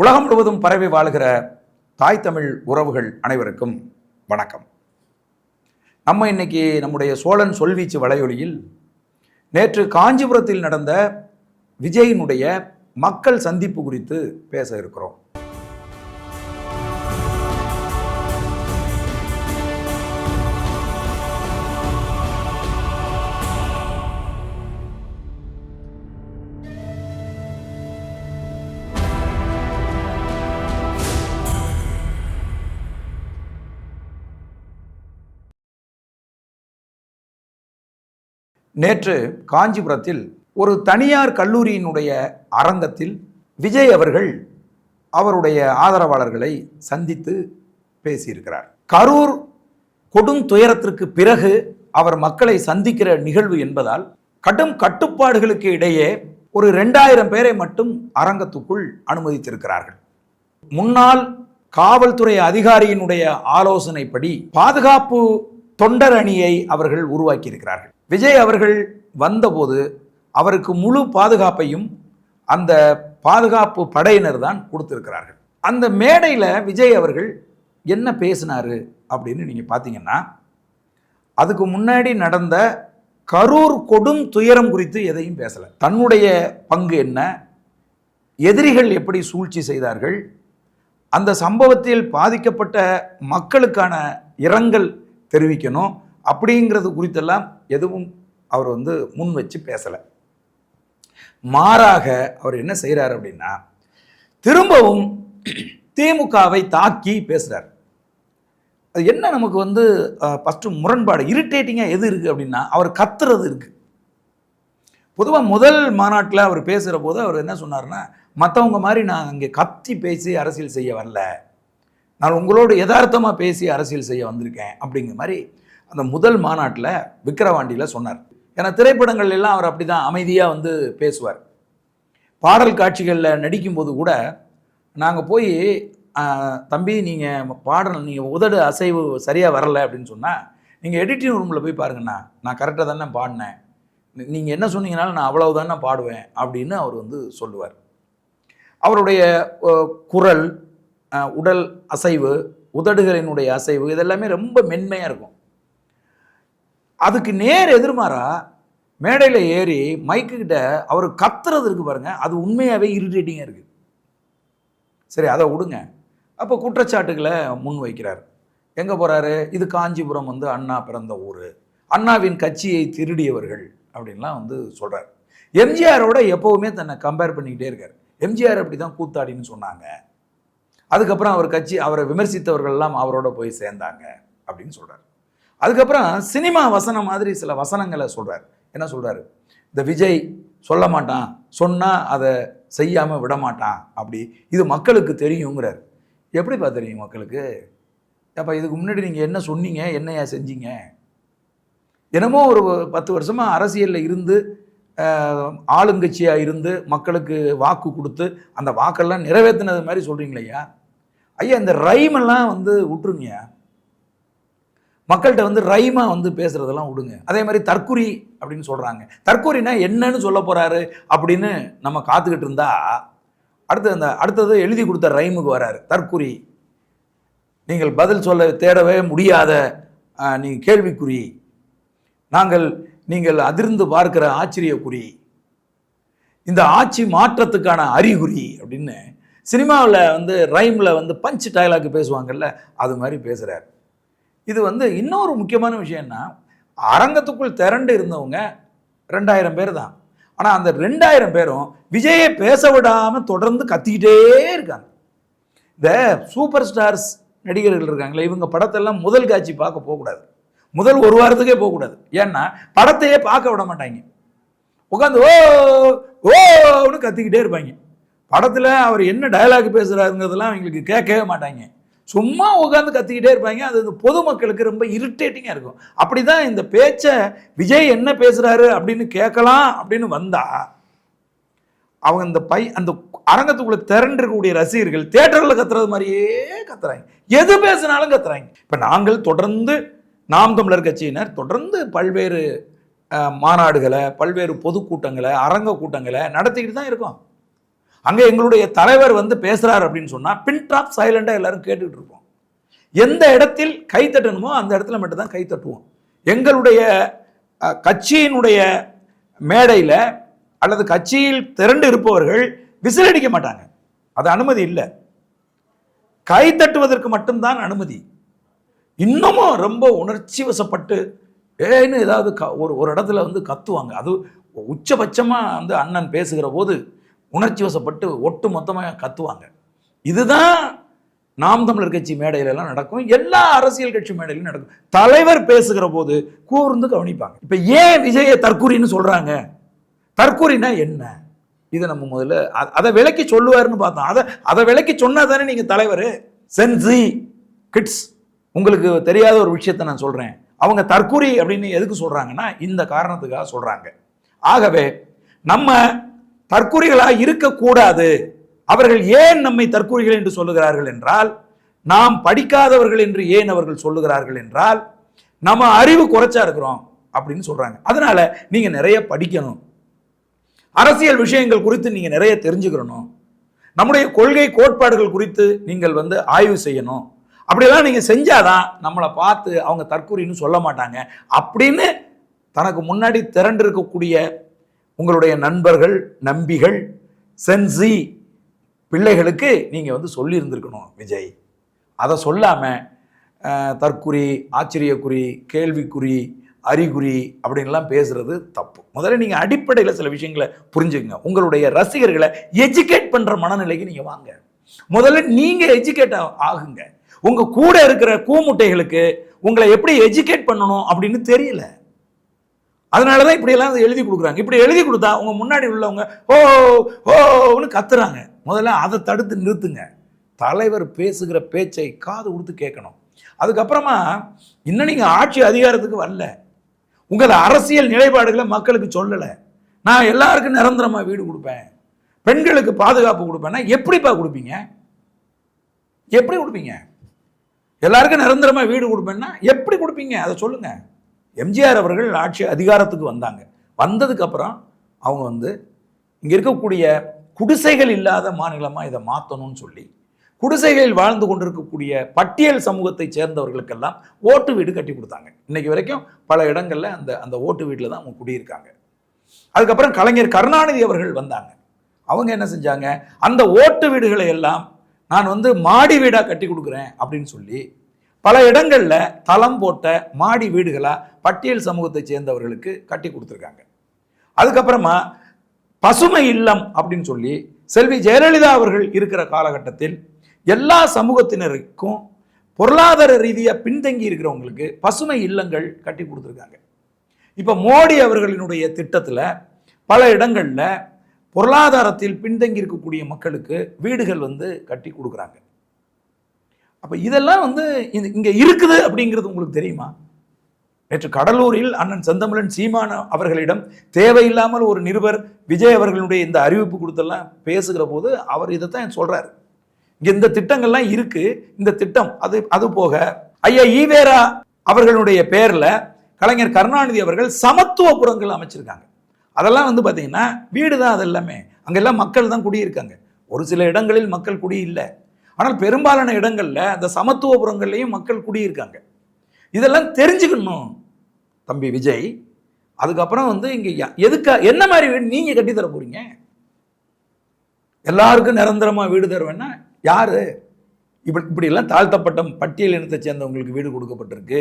உலகம் முழுவதும் பரவி வாழ்கிற தாய் தமிழ் உறவுகள் அனைவருக்கும் வணக்கம். நம்ம இன்னைக்கு நம்முடைய சோழன் சொல்வீச்சு வலையொலியில் நேற்று காஞ்சிபுரத்தில் நடந்த விஜயினுடைய மக்கள் சந்திப்பு குறித்து பேச இருக்கிறோம். நேற்று காஞ்சிபுரத்தில் ஒரு தனியார் கல்லூரியினுடைய அரங்கத்தில் விஜய் அவர்கள் அவருடைய ஆதரவாளர்களை சந்தித்து பேசியிருக்கிறார். கரூர் கொடும் துயரத்திற்கு பிறகு அவர் மக்களை சந்திக்கிற நிகழ்வு என்பதால் கடும் கட்டுப்பாடுகளுக்கு இடையே ஒரு ரெண்டாயிரம் பேரை மட்டும் அரங்கத்துக்குள் அனுமதித்திருக்கிறார்கள். முன்னாள் காவல்துறை அதிகாரியினுடைய ஆலோசனைப்படி பாதுகாப்பு தொண்டர் அணியை அவர்கள் உருவாக்கியிருக்கிறார்கள். விஜய் அவர்கள் வந்தபோது அவருக்கு முழு பாதுகாப்பையும் அந்த பாதுகாப்பு படையினர் தான் கொடுத்திருக்கிறார்கள். அந்த மேடையில் விஜய் அவர்கள் என்ன பேசினாரு அப்படின்னு நீங்கள் பார்த்தீங்கன்னா அதுக்கு முன்னாடி நடந்த கரூர் கொடும் துயரம் குறித்து எதையும் பேசலை. தன்னுடைய பங்கு என்ன எதிரிகள் எப்படி சூழ்ச்சி செய்தார்கள் அந்த சம்பவத்தில் பாதிக்கப்பட்ட மக்களுக்கான இரங்கல் தெரிவிக்கணும். அப்படிங்கிறது குறித்தெல்லாம் எதுவும் அவர் வந்து முன் வச்சு பேசலை. மாறாக அவர் என்ன செய்கிறார் அப்படின்னா திரும்பவும் திமுகவை தாக்கி பேசுகிறார் அது என்ன நமக்கு வந்து ஃபஸ்ட்டு முரண்பாடு இரிட்டேட்டிங்காக எது இருக்குது அப்படின்னா அவர் கத்துறது இருக்குது பொதுவாக முதல் மாநாட்டில் அவர் பேசுகிற போது அவர் என்ன சொன்னார்னா மற்றவங்க மாதிரி நான் அங்கே கத்தி பேசி அரசியல் செய்ய வரல. நான் உங்களோடு யதார்த்தமாக பேசி அரசியல் செய்ய வந்திருக்கேன் அப்படிங்கிற மாதிரி அந்த முதல் மாநாட்டில் விக்கிரவாண்டியில் சொன்னார். ஏன்னா திரைப்படங்கள் எல்லாம் அவர் அப்படி தான் அமைதியாக வந்து பேசுவார். பாடல் காட்சிகளில் நடிக்கும்போது கூட நாங்கள் போய் தம்பி நீங்கள் பாடல் நீங்கள் உதடு அசைவு சரியாக வரலை அப்படின்னு சொன்னால் நீங்கள் எடிட்டிங் ரூமில் போய் பாருங்கண்ணா. நான் கரெக்டாக தானே பாடினேன். நீங்கள் என்ன சொன்னீங்கனாலும் நான் அவ்வளவு தானே பாடுவேன் அப்படின்னு அவர் வந்து சொல்லுவார். அவருடைய குரல் உடல் அசைவு உதடுகளினுடைய அசைவு இதெல்லாமே ரொம்ப மென்மையாக இருக்கும். அதுக்கு நேர் எதிர்மாறா மேடையில் ஏறி மைக்குக்கிட்ட அவர் கத்துறது இருக்கு பாருங்கள் அது உண்மையாகவே இரிட்டேட்டிங்காக இருக்குது சரி அதை விடுங்க. அப்போ குற்றச்சாட்டுகளை முன் வைக்கிறார். எங்கே போகிறாரு இது காஞ்சிபுரம் வந்து அண்ணா பிறந்த ஊர். அண்ணாவின் கட்சியை திருடியவர்கள் அப்படின்லாம் வந்து சொல்கிறார் எம்ஜிஆரோட எப்போவுமே தன்னை கம்பேர் பண்ணிக்கிட்டே இருக்கார். எம்ஜிஆர் அப்படி தான் கூத்தாடின்னு சொன்னாங்க. அதுக்கப்புறம் அவர் கட்சி அவரை விமர்சித்தவர்கள்லாம் அவரோட போய் சேர்ந்தாங்க அப்படின்னு சொல்கிறார் அதுக்கப்புறம் சினிமா வசனம் மாதிரி சில வசனங்களை சொல்கிறார் என்ன சொல்கிறாரு இந்த விஜய் சொல்ல மாட்டான் சொன்னால் அதை செய்யாமல் விட மாட்டான் அப்படி. இது மக்களுக்கு தெரியுங்கிறார். எப்படிப்பா தெரியும் மக்களுக்கு? அப்போ இதுக்கு முன்னாடி நீங்கள் என்ன சொன்னீங்க என்னையா செஞ்சீங்க? என்னமோ ஒரு பத்து வருஷமாக அரசியலில் இருந்து ஆளுங்கட்சியாக இருந்து மக்களுக்கு வாக்கு கொடுத்து அந்த வாக்கெல்லாம் நிறைவேற்றினது மாதிரி சொல்கிறீங்களையா ஐயா இந்த ரைமெல்லாம் வந்து விட்டுருங்க. மக்கள்கிட்ட வந்து ரைமாக வந்து பேசுகிறதெல்லாம் விடுங்க. அதே மாதிரி தற்குறி அப்படின்னு சொல்கிறாங்க தற்குறினா என்னன்னு சொல்ல போகிறாரு அப்படின்னு நம்ம காத்துக்கிட்டு இருந்தா அடுத்து அந்த அடுத்தது எழுதி கொடுத்த ரைமுக்கு வராரு தற்குறி நீங்கள் பதில் சொல்ல தேடவே முடியாத நீங்கள் கேள்விக்குறி. நாங்கள் நீங்கள் அதிர்ந்து பார்க்கிற ஆச்சரியக்குறி. இந்த ஆட்சி மாற்றத்துக்கான அறிகுறி அப்படின்னு சினிமாவில் வந்து ரைமில் வந்து பஞ்ச் டயலாக் பேசுவாங்கல்ல அது மாதிரி பேசுகிறார் இது வந்து இன்னொரு முக்கியமான விஷயம்னா அரங்கத்துக்குள் திரண்டு இருந்தவங்க ரெண்டாயிரம் பேர் தான். ஆனால் அந்த ரெண்டாயிரம் பேரும் விஜயை பேச விடாமல் தொடர்ந்து கத்திக்கிட்டே இருக்காங்க. இந்த சூப்பர் ஸ்டார்ஸ் நடிகர்கள் இருக்காங்களே இவங்க படத்தெல்லாம் முதல் காட்சி பார்க்க போகக்கூடாது. முதல் ஒரு வாரத்துக்கே போகக்கூடாது. ஏன்னா படத்தையே பார்க்க விட மாட்டாங்க. உட்காந்து ஓ ஓன்னு கத்திக்கிட்டே இருப்பாங்க. படத்தில் அவர் என்ன டயலாக் பேசுகிறாருங்கிறதெல்லாம் அவங்களுக்கு கேட்கவே மாட்டாங்க. சும்மா உட்காந்து கத்திக்கிட்டே இருப்பாங்க. அது பொதுமக்களுக்கு ரொம்ப இரிட்டேட்டிங்காக இருக்கும். அப்படி தான் இந்த பேச்சை விஜய் என்ன பேசுகிறாரு அப்படின்னு கேட்கலாம் அப்படின்னு வந்தால் அவங்க இந்த பை அந்த அரங்கத்துக்குள்ளே திரண்டிருக்கக்கூடிய ரசிகர்கள் தேட்டரில் கத்துறது மாதிரியே கத்துறாங்க. எது பேசினாலும் கத்துறாங்க. இப்போ நாங்கள் தொடர்ந்து நாம் தமிழர் கட்சியினர் தொடர்ந்து பல்வேறு மாநாடுகளை பல்வேறு பொதுக்கூட்டங்களை அரங்க கூட்டங்களை நடத்திக்கிட்டு தான் இருக்கோம். அங்கே எங்களுடைய தலைவர் வந்து பேசுகிறார் அப்படின்னு சொன்னால் பின் ட்ராப் சைலண்டாக எல்லாரும் கேட்டுக்கிட்டு இருப்போம். எந்த இடத்தில் கை தட்டணுமோ அந்த இடத்துல மட்டும்தான் கை தட்டுவோம். எங்களுடைய கட்சியினுடைய மேடையில் அல்லது கட்சியில் திரண்டு இருப்பவர்கள் விசிலடிக்க மாட்டாங்க. அது அனுமதி இல்லை. கை தட்டுவதற்கு மட்டும்தான் அனுமதி. இன்னமும் ரொம்ப உணர்ச்சி வசப்பட்டு ஏன்னு ஏதாவது க ஒரு ஒரு இடத்துல வந்து கத்துவாங்க. அது உச்சபட்சமாக வந்து அண்ணன் பேசுகிற போது உணர்ச்சி வசப்பட்டு ஒட்டு மொத்தமாக கத்துவாங்க. இதுதான் நாம் தமிழர் கட்சி மேடையிலெல்லாம் நடக்கும். எல்லா அரசியல் கட்சி மேடையிலும் நடக்கும். தலைவர் பேசுகிற போது கூர்ந்து கவனிப்பாங்க. இப்போ ஏன் விஜய தற்கூரின்னு சொல்கிறாங்க தற்கூரினா என்ன? இதை நம்ம முதல்ல அதை விளக்கி சொல்லுவாருன்னு பார்த்தோம். அதை அதை விளக்கி சொன்னா தானே நீங்கள் தலைவர்? சென்சி கிட்ஸ் உங்களுக்கு தெரியாத ஒரு விஷயத்தை நான் சொல்கிறேன் அவங்க தற்கூரி அப்படின்னு எதுக்கு சொல்கிறாங்கன்னா இந்த காரணத்துக்காக சொல்கிறாங்க ஆகவே நம்ம தற்கூரிகளாக இருக்கக்கூடாது. அவர்கள் ஏன் நம்மை தற்கூரிகள் என்று சொல்லுகிறார்கள் என்றால் நாம் படிக்காதவர்கள் என்று ஏன் அவர்கள் சொல்லுகிறார்கள் என்றால் நம்ம அறிவு குறைச்சா இருக்கிறோம் அப்படின்னு சொல்றாங்க. அதனால நீங்க நிறைய படிக்கணும். அரசியல் விஷயங்கள் குறித்து நீங்க நிறைய தெரிஞ்சுக்கிறணும் நம்முடைய கொள்கை கோட்பாடுகள் குறித்து நீங்கள் வந்து ஆய்வு செய்யணும். அப்படியெல்லாம் நீங்க செஞ்சாதான் நம்மளை பார்த்து அவங்க தற்கூரின்னு சொல்ல மாட்டாங்க. அப்படின்னு தனக்கு முன்னாடி திரண்டு இருக்கக்கூடிய உங்களுடைய நண்பர்கள் நம்பிகள் சென்சி பிள்ளைகளுக்கு நீங்கள் வந்து சொல்லியிருந்திருக்கணும் விஜய். அதை சொல்லாமல் தற்குறி ஆச்சரியக்குறி கேள்விக்குறி அறிகுறி அப்படின்லாம் பேசுகிறது தப்பு. முதல்ல நீங்கள் அடிப்படையில் சில விஷயங்களை புரிஞ்சுக்கங்க. உங்களுடைய ரசிகர்களை எஜுகேட் பண்ணுற மனநிலைக்கு நீங்கள் வாங்க. முதல்ல நீங்கள் எஜுகேட் ஆகுங்க. உங்கள் கூட இருக்கிற கூமுட்டைகளுக்கு உங்களை எப்படி எஜுகேட் பண்ணணும் அப்படின்னு தெரியல. அதனால தான் இப்படியெல்லாம் அதை எழுதி கொடுக்குறாங்க. இப்படி எழுதி கொடுத்தா அவங்க முன்னாடி உள்ளவங்க ஓ ஓன்னு கத்துறாங்க. முதல்ல அதை தடுத்து நிறுத்துங்க. தலைவர் பேசுகிற பேச்சை காது கொடுத்து கேட்கணும். அதுக்கப்புறமா இன்னும் நீங்கள் ஆட்சி அதிகாரத்துக்கு வரல. உங்கள் அரசியல் நிலைப்பாடுகளை மக்களுக்கு சொல்லலை. நான் எல்லாருக்கும் நிரந்தரமாக வீடு கொடுப்பேன். பெண்களுக்கு பாதுகாப்பு கொடுப்பேன்னா எப்படிப்பா கொடுப்பீங்க? எப்படி கொடுப்பீங்க? எல்லாருக்கும் நிரந்தரமாக வீடு கொடுப்பேன்னா எப்படி கொடுப்பீங்க? அதை சொல்லுங்கள் எம்ஜிஆர் அவர்கள் ஆட்சி அதிகாரத்துக்கு வந்தாங்க. வந்ததுக்கப்புறம் அவங்க வந்து இங்கே இருக்கக்கூடிய குடிசைகள் இல்லாத மாநிலமாக இதை மாற்றணும்னு சொல்லி குடிசைகளில் வாழ்ந்து கொண்டிருக்கக்கூடிய பட்டியல் சமூகத்தை சேர்ந்தவர்களுக்கெல்லாம் ஓட்டு வீடு கட்டி கொடுத்தாங்க. இன்னைக்கு வரைக்கும் பல இடங்களில் அந்த அந்த ஓட்டு வீட்டில் தான் அவங்க குடியிருக்காங்க. அதுக்கப்புறம் கலைஞர் கருணாநிதி அவர்கள் வந்தாங்க. அவங்க என்ன செஞ்சாங்க? அந்த ஓட்டு வீடுகளை எல்லாம் நான் வந்து மாடி வீடாக கட்டி கொடுக்குறேன் அப்படின்னு சொல்லி பல இடங்களில் தளம் போட்ட மாடி வீடுகளாக பட்டியல் சமூகத்தை சேர்ந்தவர்களுக்கு கட்டி கொடுத்துருக்காங்க. அதுக்கப்புறமா பசுமை இல்லம் அப்படின்னு சொல்லி செல்வி ஜெயலலிதா அவர்கள் இருக்கிற காலகட்டத்தில் எல்லா சமூகத்தினருக்கும் பொருளாதார ரீதியாக பின்தங்கி இருக்கிறவங்களுக்கு பசுமை இல்லங்கள் கட்டி கொடுத்துருக்காங்க. இப்போ மோடி அவர்களினுடைய திட்டத்தில் பல இடங்களில் பொருளாதாரத்தில் பின்தங்கி இருக்கக்கூடிய மக்களுக்கு வீடுகள் வந்து கட்டி கொடுக்குறாங்க. அப்போ இதெல்லாம் வந்து இது இங்கே இருக்குது அப்படிங்கிறது உங்களுக்கு தெரியுமா? நேற்று கடலூரில் அண்ணன் செந்தமிழன் சீமான அவர்களிடம் தேவையில்லாமல் ஒரு நிருபர் விஜய் அவர்களுடைய இந்த அறிவிப்பு கொடுத்தெல்லாம் பேசுகிற போது அவர் இதைத்தான் சொல்கிறார் இங்கே இந்த திட்டங்கள்லாம் இருக்குது இந்த திட்டம் அது அது போக ஐயா ஈவேரா அவர்களுடைய பேரில் கலைஞர் கருணாநிதி அவர்கள் சமத்துவபுரங்கள் அமைச்சிருக்காங்க. அதெல்லாம் வந்து பார்த்தீங்கன்னா வீடு தான் அது எல்லாமே அங்கெல்லாம் மக்கள் தான் குடியிருக்காங்க. ஒரு சில இடங்களில் மக்கள் குடி இல்லை ஆனால் பெரும்பாலான இடங்களில் அந்த சமத்துவபுரங்கள்லேயும் மக்கள் குடியிருக்காங்க. இதெல்லாம் தெரிஞ்சுக்கணும் தம்பி விஜய். அதுக்கப்புறம் வந்து இங்கே எதுக்கா என்ன மாதிரி வீடு நீங்கள் கட்டித்தர போகிறீங்க எல்லாருக்கும் நிரந்தரமாக வீடு தருவேன்னா யார்? இப்படி இப்படிலாம் தாழ்த்தப்பட்ட பட்டியல் இனத்தை சேர்ந்தவங்களுக்கு வீடு கொடுக்கப்பட்டிருக்கு.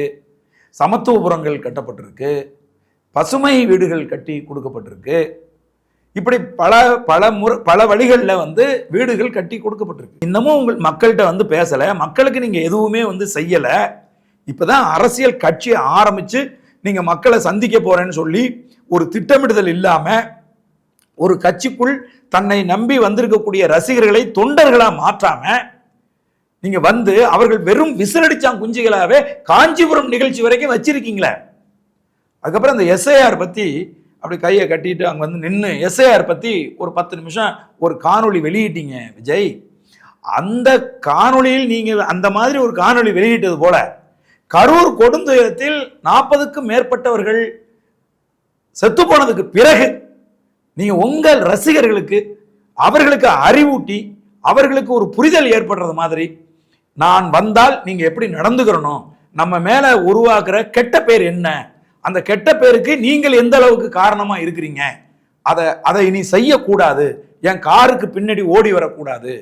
சமத்துவபுரங்கள் கட்டப்பட்டிருக்கு. பசுமை வீடுகள் கட்டி கொடுக்கப்பட்டிருக்கு. இப்படி பல பல முறை பல வழிகளில் வந்து வீடுகள் கட்டி கொடுக்கப்பட்டிருக்கு. இன்னமும் உங்கள் மக்கள்கிட்ட வந்து பேசலை. மக்களுக்கு நீங்கள் எதுவுமே வந்து செய்யலை. இப்போதான் அரசியல் கட்சி ஆரம்பித்து நீங்கள் மக்களை சந்திக்க போகிறேன்னு சொல்லி ஒரு திட்டமிடுதல் இல்லாமல் ஒரு கட்சிக்குள் தன்னை நம்பி வந்திருக்கக்கூடிய ரசிகர்களை தொண்டர்களாக மாற்றாமல் நீங்கள் வந்து அவர்கள் வெறும் விசிலடிச்சான் குஞ்சுகளாகவே காஞ்சிபுரம் நிகழ்ச்சி வரைக்கும் வச்சிருக்கீங்களே. அதுக்கப்புறம் அந்த எஸ்ஐஆர் பற்றி அப்படி கையை கட்டிட்டு அங்க வந்து நின்று எஸ்ஐஆர் பத்தி ஒரு பத்து நிமிஷம் ஒரு காணொளி வெளியிட்டீங்க விஜய். அந்த காணொளியில் நீங்க அந்த மாதிரி ஒரு காணொளி வெளியிட்டது போல கரூர் கொடுந்துயரத்தில் நாற்பதுக்கும் மேற்பட்டவர்கள் செத்து போனதுக்கு பிறகு நீங்க உங்கள் ரசிகர்களுக்கு அவர்களுக்கு அறிவூட்டி அவர்களுக்கு ஒரு புரிதல் ஏற்படுறது மாதிரி நான் வந்தால் நீங்க எப்படி நடந்துக்கிறணும்? நம்ம மேல உருவாக்குற கெட்ட பேர் என்ன? அந்த கெட்ட பேருக்கு நீங்கள் எந்த அளவுக்கு காரணமாக இருக்கிறீங்க? அதை அதை இனி செய்யக்கூடாது. என் காருக்கு பின்னாடி ஓடி வரக்கூடாது.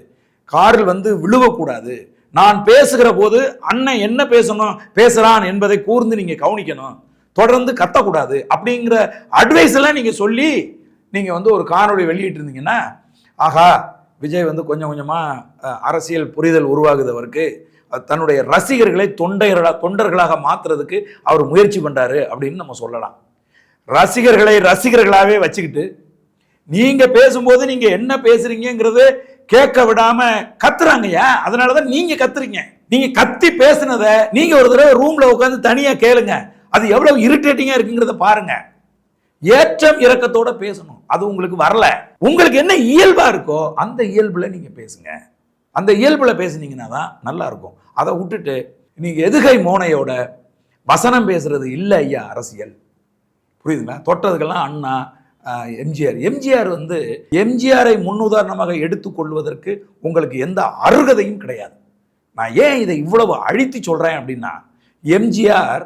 காரில் வந்து விழுவக்கூடாது. நான் பேசுகிற போது அண்ணன் என்ன பேசணும் பேசுகிறான் என்பதை கூர்ந்து நீங்கள் கவனிக்கணும். தொடர்ந்து கத்தக்கூடாது. அப்படிங்கிற அட்வைஸ் எல்லாம் நீங்கள் சொல்லி நீங்கள் வந்து ஒரு காணொலி வெளியிட்டு இருந்தீங்கன்னா ஆகா விஜய் வந்து கொஞ்சம் கொஞ்சமாக அரசியல் புரிதல் உருவாகுது அவருக்கு. தன்னுடைய ரசிகர்களை தொண்டைகளா தொண்டர்களாக மாற்றுறதுக்கு அவர் முயற்சி பண்ணுறாரு அப்படின்னு நம்ம சொல்லலாம். ரசிகர்களை ரசிகர்களாகவே வச்சுக்கிட்டு நீங்கள் பேசும்போது நீங்கள் என்ன பேசுறீங்கங்கிறது கேட்க விடாமல் கத்துறாங்கய்யா அதனாலதான் நீங்கள் கத்துறீங்க. நீங்கள் கத்தி பேசுனதை நீங்கள் ஒரு தடவை ரூமில் உட்காந்து தனியாக கேளுங்க. அது எவ்வளோ இரிட்டேட்டிங்காக இருக்குங்கிறத பாருங்க. ஏற்றம் இறக்கத்தோட பேசணும். அது உங்களுக்கு வரல. உங்களுக்கு என்ன இயல்பாக இருக்கோ அந்த இயல்பில் நீங்கள் பேசுங்க. அந்த இயல்பில் பேசுனீங்கன்னா தான் நல்லாயிருக்கும். அதை விட்டுட்டு நீங்கள் எதுகை மோனையோட வசனம் பேசுறது இல்லை ஐயா அரசியல். புரியுதுங்களா? தொட்டதுக்கெல்லாம் அண்ணா எம்ஜிஆர். எம்ஜிஆர் வந்து எம்ஜிஆரை முன்னுதாரணமாக எடுத்துக்கொள்வதற்கு உங்களுக்கு எந்த அருகதையும் கிடையாது. நான் ஏன் இதை இவ்வளவு அழித்து சொல்கிறேன் அப்படின்னா எம்ஜிஆர்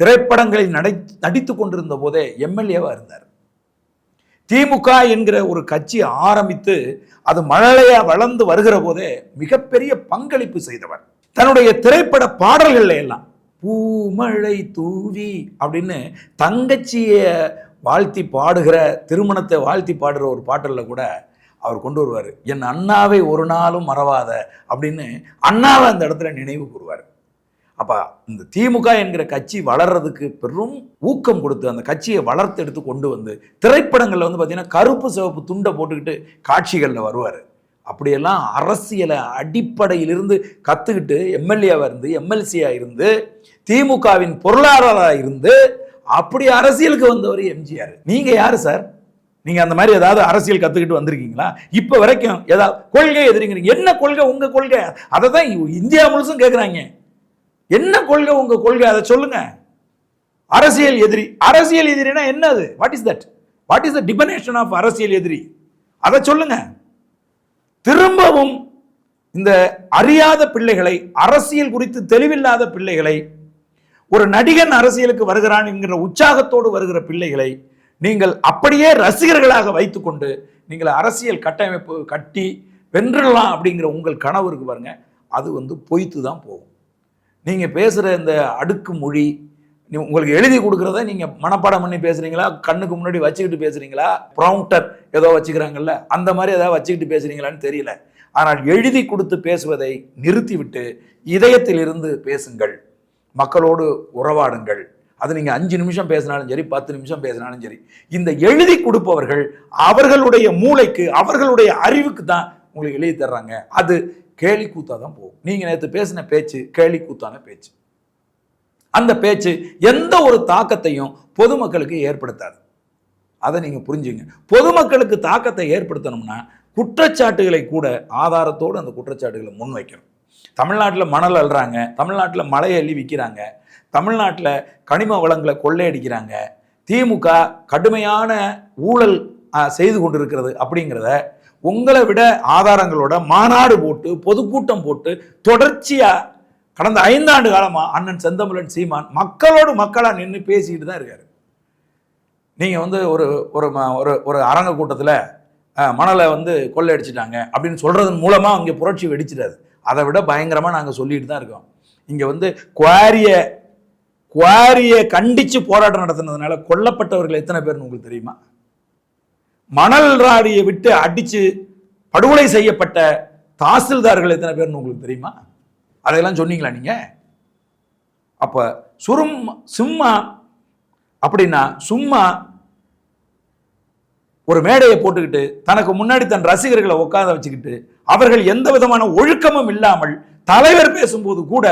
திரைப்படங்களில் நடை நடித்து கொண்டிருந்த போதே எம்எல்ஏவாக இருந்தார். திமுக என்கிற ஒரு கட்சி ஆரம்பித்து அது மழலையா வளர்ந்து வருகிற போதே மிகப்பெரிய பங்களிப்பு செய்தவர். தன்னுடைய திரைப்பட பாடல்கள்ல எல்லாம் பூமழை தூவி அப்படின்னு தங்கச்சியை வாழ்த்தி பாடுகிற திருமணத்தை வாழ்த்தி பாடுற ஒரு பாட்டில் கூட அவர் கொண்டு வருவார். என் அண்ணாவை ஒரு நாளும் மறவாத அப்படின்னு அண்ணாவை அந்த இடத்துல நினைவு கூறுவார். அப்போ இந்த திமுக என்கிற கட்சி வளர்றதுக்கு பெரும் ஊக்கம் கொடுத்து அந்த கட்சியை வளர்த்து எடுத்து கொண்டு வந்து திரைப்படங்களில் வந்து பார்த்தீங்கன்னா கருப்பு சிவப்பு துண்டை போட்டுக்கிட்டு காட்சிகளில் வருவார். அப்படியெல்லாம் அரசியலை அடிப்படையிலிருந்து கற்றுக்கிட்டு எம்எல்ஏவாக இருந்து எம்எல்சியாக இருந்து திமுகவின் பொருளாளராக இருந்து அப்படி அரசியலுக்கு வந்தவர் எம்ஜிஆர். நீங்கள் யார் சார்? நீங்கள் அந்த மாதிரி ஏதாவது அரசியல் கற்றுக்கிட்டு வந்திருக்கீங்களா? இப்போ வரைக்கும் ஏதாவது கொள்கை எதிரிங்கிறீங்க என்ன கொள்கை? உங்கள் கொள்கை. அதை தான் இந்தியா முழுசும் கேட்குறாங்க என்ன கொள்கை உங்க கொள்கை? அதை சொல்லுங்க. அரசியல் எதிரி. அரசியல் எதிரினா என்னது what is that what is the definition of அரசியல் எதிரி? அதை சொல்லுங்க. திரும்பவும் இந்த அறியாத பிள்ளைகளை அரசியல் குறித்து தெளிவில்லாத பிள்ளைகளை ஒரு நடிகன் அரசியலுக்கு வருகிறான் என்கிற உற்சாகத்தோடு வருகிற பிள்ளைகளை நீங்கள் அப்படியே ரசிகர்களாக வைத்துக்கொண்டு நீங்கள் அரசியல் கட்டமைப்பு கட்டி வென்றலாம் அப்படிங்கிற உங்கள் கனவு இருக்கு பாருங்க. அது வந்து பொய்த்து தான் போகும். நீங்கள் பேசுகிற இந்த அடுக்கு மொழி நீ உங்களுக்கு எழுதி கொடுக்குறத நீங்கள் மனப்பாடம் பண்ணி பேசுகிறீங்களா கண்ணுக்கு முன்னாடி வச்சுக்கிட்டு பேசுகிறீங்களா ப்ரௌண்டர் ஏதோ வச்சுக்கிறாங்கல்ல அந்த மாதிரி ஏதாவது வச்சுக்கிட்டு பேசுறீங்களான்னு தெரியல. ஆனால் எழுதி கொடுத்து பேசுவதை நிறுத்திவிட்டு இதயத்தில் இருந்து பேசுங்கள். மக்களோடு உறவாடுங்கள். அது நீங்கள் அஞ்சு நிமிஷம் பேசினாலும் சரி பத்து நிமிஷம் பேசினாலும் சரி இந்த எழுதி கொடுப்பவர்கள் அவர்களுடைய மூளைக்கு அவர்களுடைய அறிவுக்கு தான் உங்களுக்கு எழுதி தர்றாங்க. அது கேலி கூத்தா தான் போகும். நீங்கள் நேற்று பேசின பேச்சு கேலி கூத்தான பேச்சு. அந்த பேச்சு எந்த ஒரு தாக்கத்தையும் பொதுமக்களுக்கு ஏற்படுத்தாது. அதை நீங்கள் புரிஞ்சுங்க. பொதுமக்களுக்கு தாக்கத்தை ஏற்படுத்தணும்னா குற்றச்சாட்டுகளை கூட ஆதாரத்தோடு அந்த குற்றச்சாட்டுகளை முன்வைக்கணும். தமிழ்நாட்டில் மணல் அள்ளுறாங்க தமிழ்நாட்டில் மலையை அள்ளி விற்கிறாங்க தமிழ்நாட்டில் கனிம வளங்களை கொள்ளையடிக்கிறாங்க திமுக கடுமையான ஊழல் செய்து கொண்டிருக்கிறது அப்படிங்கிறத உங்களை விட ஆதாரங்களோட மாநாடு போட்டு பொதுக்கூட்டம் போட்டு தொடர்ச்சியாக கடந்த ஐந்தாண்டு காலமாக அண்ணன் செந்தமிழன் சீமான் மக்களோடு மக்களாக நின்று பேசிக்கிட்டு தான் இருக்காரு. நீங்கள் வந்து ஒரு ஒரு ம- ஒரு ஒரு அரங்க கூட்டத்தில் மணலை வந்து கொள்ளையடிச்சிட்டாங்க அப்படின்னு சொல்கிறதன் மூலமாக அங்கே புரட்சி வெடிச்சிடாது அதை விட பயங்கரமாக நாங்கள் சொல்லிட்டு தான் இருக்கோம். இங்கே வந்து குவாரிய குவாரியை கண்டித்து போராட்டம் நடத்தினதுனால கொல்லப்பட்டவர்கள் எத்தனை பேர்னு உங்களுக்கு தெரியுமா? மணல் ராடியை விட்டு அடிச்சு படுகொலை செய்யப்பட்ட தாசில்தார்கள் எத்தனை பேர்னு உங்களுக்கு தெரியுமா? அதையெல்லாம் சொன்னீங்களா நீங்க? அப்ப சுரும் சும்மா அப்படின்னா சும்மா ஒரு மேடையை போட்டுக்கிட்டு தனக்கு முன்னாடி தன் ரசிகர்களை உட்கார வச்சுக்கிட்டு அவர்கள் எந்த விதமான ஒழுக்கமும் இல்லாமல் தலைவர் பேசும்போது கூட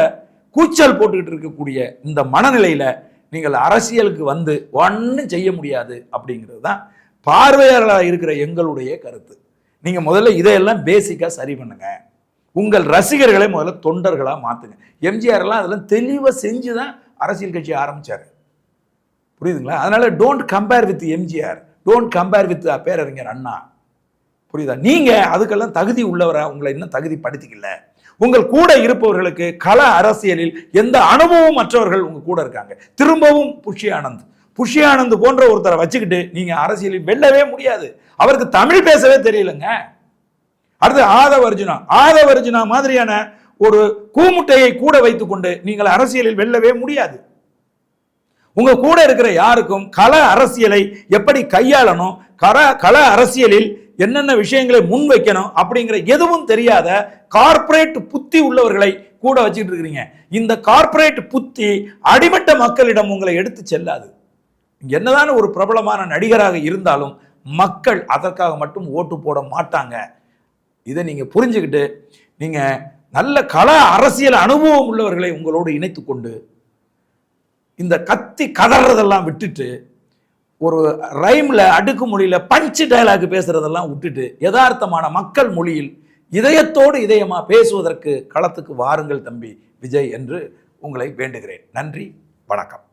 கூச்சல் போட்டுக்கிட்டு இருக்கக்கூடிய இந்த மனநிலையில நீங்கள் அரசியலுக்கு வந்து ஒன்றும் செய்ய முடியாது அப்படிங்கிறது தான் பார்வையாளராக இருக்கிற எங்களுடைய கருத்து. நீங்கள் முதல்ல இதையெல்லாம் பேசிக்காக சரி பண்ணுங்க. உங்கள் ரசிகர்களை முதல்ல தொண்டர்களாக மாற்றுங்க எம்ஜிஆர் எல்லாம் அதெல்லாம் தெளிவாக செஞ்சு தான் அரசியல் கட்சி ஆரம்பித்தார் புரியுதுங்களா? அதனால் don't compare with MGR don't compare with பேரறிஞர் அண்ணா. புரியுதா? நீங்கள் அதுக்கெல்லாம் தகுதி உள்ளவரா? உங்களை இன்னும் தகுதி படுத்திக்கல உங்கள் கூட இருப்பவர்களுக்கு கள அரசியலில் எந்த அனுபவம் மற்றவர்கள் உங்கள் கூட இருக்காங்க. திரும்பவும் புஷி ஆனந்த். புஷியானந்த் போன்ற ஒருத்தரை வச்சுக்கிட்டு நீங்கள் அரசியலில் வெல்லவே முடியாது. அவருக்கு தமிழ் பேசவே தெரியலங்க. அடுத்து ஆதவ அர்ஜுனா. ஆதவ அர்ஜுனா மாதிரியான ஒரு கூமுட்டையை கூட வைத்துக்கொண்டு நீங்கள் அரசியலில் வெல்லவே முடியாது. உங்க கூட இருக்கிற யாருக்கும் கள அரசியலை எப்படி கையாளணும் கர கள அரசியலில் என்னென்ன விஷயங்களை முன்வைக்கணும் அப்படிங்கிற எதுவும் தெரியாத கார்ப்பரேட் புத்தி உள்ளவர்களை கூட வச்சுட்டு இருக்கிறீங்க. இந்த கார்ப்பரேட் புத்தி அடிமட்ட மக்களிடம் உங்களை எடுத்து செல்லாது. என்னதான் ஒரு பிரபலமான நடிகராக இருந்தாலும் மக்கள் அதற்காக மட்டும் ஓட்டு போட மாட்டாங்க. இதை நீங்கள் புரிஞ்சுக்கிட்டு நீங்கள் நல்ல கல அரசியல் அனுபவம் உள்ளவர்களை உங்களோடு இணைத்து கொண்டு இந்த கத்தி கதறதெல்லாம் விட்டுட்டு ஒரு ரைமில் அடுக்கு மொழியில் பஞ்சு டைலாக் பேசுகிறதெல்லாம் விட்டுட்டு யதார்த்தமான மக்கள் மொழியில் இதயத்தோடு இதயமாக பேசுவதற்கு களத்துக்கு வாருங்கள் தம்பி விஜய் என்று உங்களை வேண்டுகிறேன். நன்றி வணக்கம்.